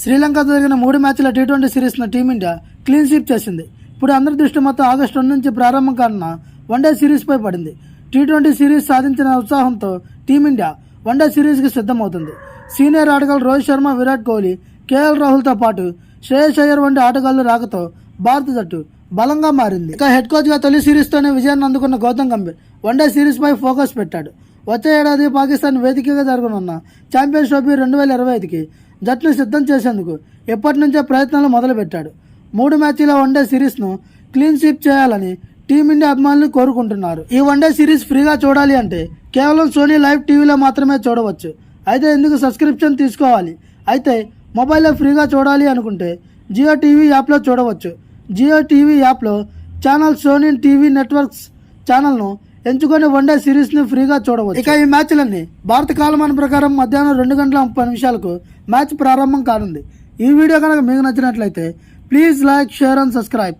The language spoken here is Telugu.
శ్రీలంక జరిగిన మూడు మ్యాచ్ల టీ ట్వంటీ సిరీస్ను టీమిండియా క్లీన్ స్వీప్ చేసింది. ఇప్పుడు అందరి దృష్టి మొత్తం ఆగస్టు రెండు నుంచి ప్రారంభం కానున్న వన్డే సిరీస్పై పడింది. టీ ట్వంటీ సిరీస్ సాధించిన ఉత్సాహంతో టీమిండియా వన్డే సిరీస్కి సిద్ధమవుతుంది. సీనియర్ ఆటగాళ్ళు రోహిత్ శర్మ విరాట్ కోహ్లీ కేఎల్ రాహుల్తో పాటు శ్రేయస్ అయ్యర్ వంటి ఆటగాళ్ళు రాకతో భారత జట్టు బలంగా మారింది. ఇక హెడ్ కోచ్గా తొలి సిరీస్తోనే విజయాన్ని అందుకున్న గౌతమ్ గంభీర్ వన్డే సిరీస్పై ఫోకస్ పెట్టాడు. వచ్చే ఏడాది పాకిస్తాన్ వేదికగా జరగనున్న ఛాంపియన్స్ ట్రోఫీ రెండు వేల ఇరవై ఐదుకి జట్టును సిద్ధం చేసేందుకు ఎప్పటి నుంచే ప్రయత్నాలు మొదలుపెట్టాడు. మూడు మ్యాచ్ల వన్డే సిరీస్ను క్లీన్ స్వీప్ చేయాలని టీమిండియా అభిమానులు కోరుకుంటున్నారు. ఈ వన్డే సిరీస్ ఫ్రీగా చూడాలి అంటే కేవలం సోనీ లైవ్ టీవీలో మాత్రమే చూడవచ్చు. అయితే ఎందుకు సబ్స్క్రిప్షన్ తీసుకోవాలి? అయితే మొబైల్లో ఫ్రీగా చూడాలి అనుకుంటే జియో టీవీ యాప్లో చూడవచ్చు. జియో టీవీ యాప్లో ఛానల్ సోనీ టీవీ నెట్వర్క్స్ ఛానల్ను ఎంచుకొని వన్డే సిరీస్ని ఫ్రీగా చూడవచ్చు. ఇక ఈ మ్యాచ్లన్నీ భారత కాలమాన ప్రకారం మధ్యాహ్నం రెండు గంటల ముప్పై నిమిషాలకు మ్యాచ్ ప్రారంభం కానుంది. ఈ వీడియో కనుక మీకు నచ్చినట్లయితే please like share and subscribe.